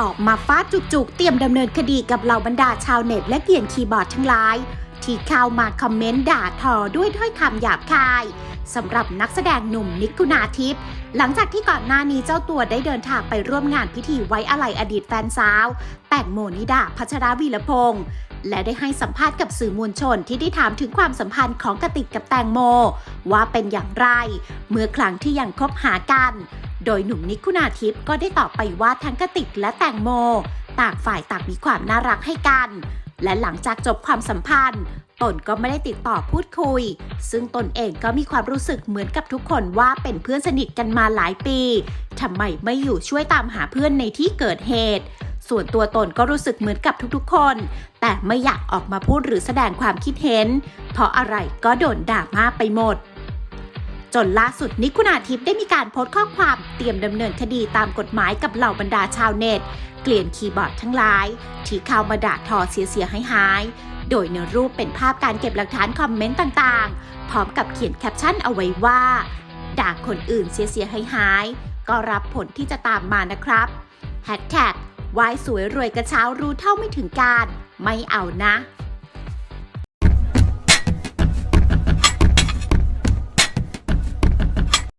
ออกมาฟาดจุกๆ เตรียมดำเนินคดีกับเหล่าบรรดาชาวเน็ตและเกลียนคีย์บอร์ดทั้งหลาย ที่เข้ามาคอมเมนต์ด่าทอด้วยถ้อยคำหยาบคายสำหรับนักแสดงหนุ่มนิกกุณาทิพย์หลังจากที่ก่อนหน้านี้เจ้าตัวได้เดินทางไปร่วมงานพิธีไว้อาลัยอดีตแฟนสาว แต่งโมนิดาพัชรวีรพงษ์และได้ให้สัมภาษณ์กับสื่อมวลชนที่ได้ถามถึงความสัมพันธ์ของกติกกับแตงโม ว่าเป็นอย่างไร เมื่อครั้งที่ยังคบหากัน โดยหนุ่มนิกคุณาทิพย์ก็ได้ตอบไปว่าทั้งกติกและแตงโม ต่างฝ่ายต่างมีความน่ารักให้กัน และหลังจากจบความสัมพันธ์ ตนก็ไม่ได้ติดต่อพูดคุย ซึ่งตนเองก็มีความรู้สึกเหมือนกับทุกคนว่าเป็นเพื่อนสนิทกันมาหลายปีทำไมไม่อยู่ช่วยตามหาเพื่อนในที่เกิดเหตุส่วนตัวตนก็รู้สึกเหมือนกับทุกๆคน แต่ไม่อยากออกมาพูดหรือแสดงความคิดเห็น เพราะอะไรก็โดนด่ามาไปหมด จนล่าสุดนิคุณาทิพย์ได้มีการโพสต์ข้อความเตรียมดำเนินคดีตามกฎหมายกับเหล่าบรรดาชาวเน็ต เกลียนคีย์บอร์ดทั้งหลาย ที่เข้ามาด่าทอเสียๆหาย โดยในรูปเป็นภาพการเก็บหลักฐานคอมเมนต์ต่างๆ พร้อมกับเขียนแคปชั่นเอาไว้ว่า ด่าคนอื่นเสียๆหาย ก็รับผลที่จะตามมานะครับแฮชแท็กวายสวยรวยกระเช้ารู้เท่าไม่ถึงการ ไม่เอานะ